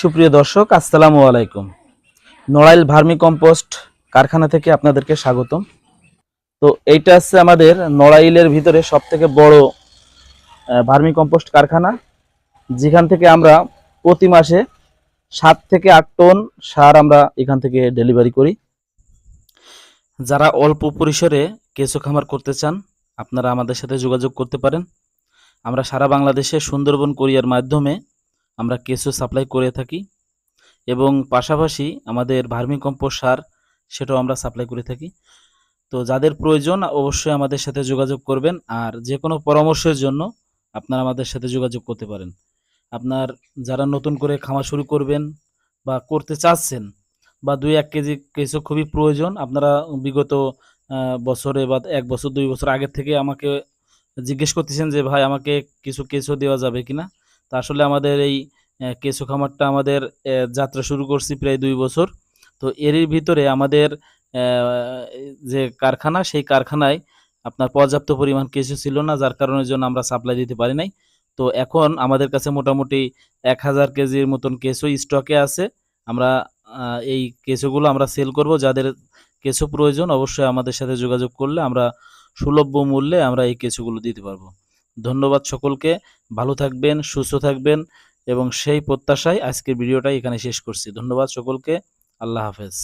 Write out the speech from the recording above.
সুপ্রিয় দর্শক, আসসালামু আলাইকুম। নড়াইল ভার্মি কম্পোস্ট কারখানা থেকে আপনাদেরকে স্বাগতম। তো এইটা হচ্ছে আমাদের নড়াইলের ভিতরে সব থেকে বড় ভার্মি কম্পোস্ট কারখানা। যেখান থেকে আমরা প্রতি মাসে সাত থেকে আট টন সার আমরা এখান থেকে ডেলিভারি করি। যারা অল্প পরিসরে কেঁচো খামার করতে চান, আপনারা আমাদের সাথে যোগাযোগ করতে পারেন। আমরা সারা বাংলাদেশে সুন্দরবন কোরিয়ার মাধ্যমে আমরা কেঁচো সাপ্লাই করে থাকি এবং পাশাপাশি আমাদের ভার্মি কম্পোস্ট সার সেটাও আমরা সাপ্লাই করে থাকি। তো যাদের প্রয়োজন অবশ্যই আমাদের সাথে যোগাযোগ করবেন আর যে কোনো পরামর্শের জন্য আপনারা আমাদের সাথে যোগাযোগ করতে পারেন। আপনার যারা নতুন করে খামার শুরু করবেন বা করতে চাচ্ছেন বা দুই এক কেজি কেঁচো খুবই প্রয়োজন, আপনারা বিগত বছরে বা এক বছর, দুই বছর আগের থেকে আমাকে জিজ্ঞেস করতেছেন যে, ভাই, আমাকে কিছু কেঁচো দেওয়া যাবে কিনা? তা আসলে আমাদের এই কেঁচো খামারটা আমাদের যাত্রা শুরু করছি প্রায় দুই বছর। তো এরই ভিতরে আমাদের যে কারখানা, সেই কারখানায় আপনার পর্যাপ্ত পরিমাণ কেঁচো ছিল না, যার কারণের জন্য আমরা সাপ্লাই দিতে পারি নাই। তো এখন আমাদের কাছে মোটামুটি এক হাজার কেজির মতন কেঁচো স্টকে আছে। আমরা এই কেঁচোগুলো আমরা সেল করব। যাদের কেঁচো প্রয়োজন, অবশ্যই আমাদের সাথে যোগাযোগ করলে আমরা সুলভ্য মূল্যে আমরা এই কেঁচোগুলো দিতে পারব। ধন্যবাদ সকলকে, ভালো থাকবেন, সুস্থ থাকবেন এবং সেই প্রত্যাশায় আজকের ভিডিওটাই এখানে শেষ করছি। ধন্যবাদ সকলকে, আল্লাহ হাফেজ।